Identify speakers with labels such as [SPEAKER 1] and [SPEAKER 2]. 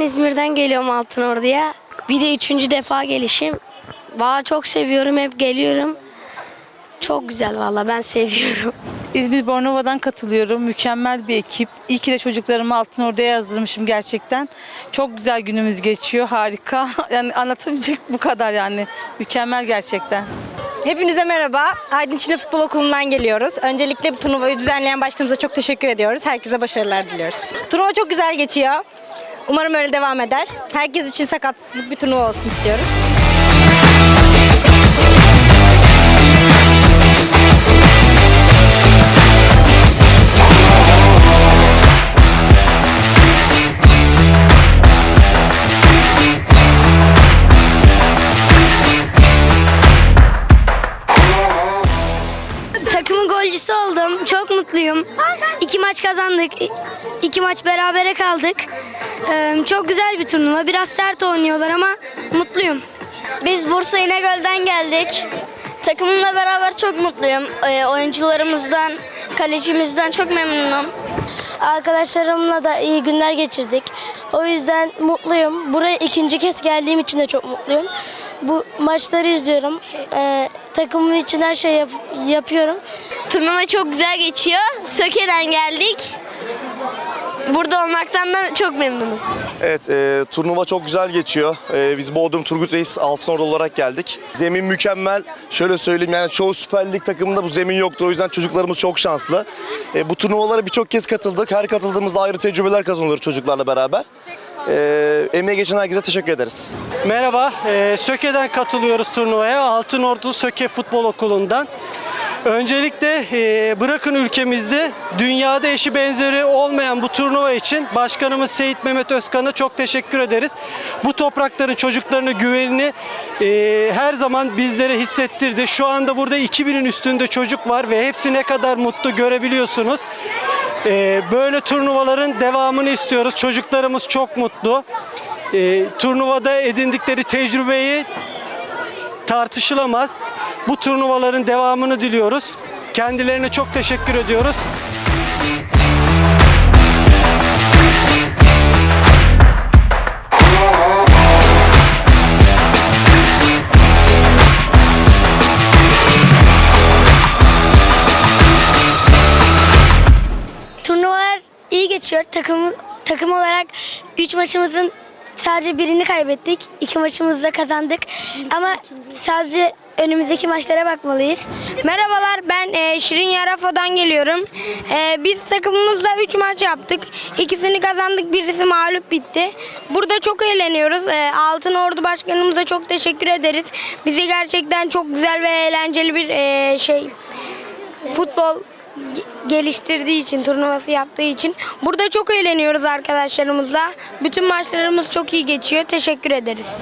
[SPEAKER 1] İzmir'den geliyorum Altınordu'ya. Bir de üçüncü defa gelişim. Valla çok seviyorum, hep geliyorum. Çok güzel valla, ben seviyorum.
[SPEAKER 2] İzmir Bornova'dan katılıyorum. Mükemmel bir ekip. İyi ki de çocuklarımı Altın Ordu'ya yazdırmışım gerçekten. Çok güzel günümüz geçiyor. Harika. Yani anlatabilecek bu kadar yani. Mükemmel gerçekten.
[SPEAKER 3] Hepinize merhaba. Aydın Çin'e Futbol Okulu'ndan geliyoruz. Öncelikle bu turnuvayı düzenleyen başkanımıza çok teşekkür ediyoruz. Herkese başarılar diliyoruz. Turnuva çok güzel geçiyor. Umarım öyle devam eder. Herkes için sakatsızlık bir turnuva olsun istiyoruz.
[SPEAKER 4] Mutluyum. İki maç kazandık. İki maç berabere kaldık. Ee, Çok güzel bir turnuva. Biraz sert oynuyorlar ama mutluyum.
[SPEAKER 1] Biz Bursa İnegöl'den geldik. Takımımla beraber çok mutluyum. Ee, oyuncularımızdan, kalecimizden çok memnunum. Arkadaşlarımla da iyi günler geçirdik. O yüzden mutluyum. Buraya ikinci kez geldiğim için de çok mutluyum. Bu maçları izliyorum. Ee, takımım için her şey yap- yapıyorum.
[SPEAKER 5] Turnuva çok güzel geçiyor. Söke'den geldik. Burada olmaktan da çok memnunum.
[SPEAKER 6] Evet, e, turnuva çok güzel geçiyor. E, biz Bodrum Turgut Reis Altınordu olarak geldik. Zemin mükemmel. Şöyle söyleyeyim yani çoğu Süper Lig takımında bu zemin yoktur. O yüzden çocuklarımız çok şanslı. E, bu turnuvalara birçok kez katıldık. Her katıldığımızda ayrı tecrübeler kazanıyoruz çocuklarla beraber. E, emeğe geçen herkese teşekkür ederiz.
[SPEAKER 7] Merhaba, eee, Söke'den katılıyoruz turnuvaya. Altınordu Söke Futbol Okulu'ndan. Öncelikle eee, bırakın ülkemizde dünyada eşi benzeri olmayan bu turnuva için Başkanımız Seyit Mehmet Özkan'a çok teşekkür ederiz. Bu toprakların çocuklarını güvenini eee, her zaman bizlere hissettirdi. Şu anda burada 2000'in üstünde çocuk var ve hepsi ne kadar mutlu görebiliyorsunuz. Eee, böyle turnuvaların devamını istiyoruz. Çocuklarımız çok mutlu. Turnuvada edindikleri tecrübeyi tartışılamaz. Bu turnuvaların devamını diliyoruz. Kendilerine çok teşekkür ediyoruz.
[SPEAKER 1] Turnuvalar iyi geçiyor. Takım takım olarak 3 maçımızın sadece birini kaybettik. 2 maçımızı da kazandık. Ama sadece önümüzdeki maçlara bakmalıyız.
[SPEAKER 8] Merhabalar ben e, Şirin Yarafo'dan geliyorum. E, biz takımımızla 3 maç yaptık. İkisini kazandık birisi mağlup bitti. Burada çok eğleniyoruz. E, Altın Ordu Başkanımıza çok teşekkür ederiz. Bizi gerçekten çok güzel ve eğlenceli bir e, şey futbol ge- geliştirdiği için, turnuvası yaptığı için. Burada çok eğleniyoruz arkadaşlarımızla. Bütün maçlarımız çok iyi geçiyor. Teşekkür ederiz.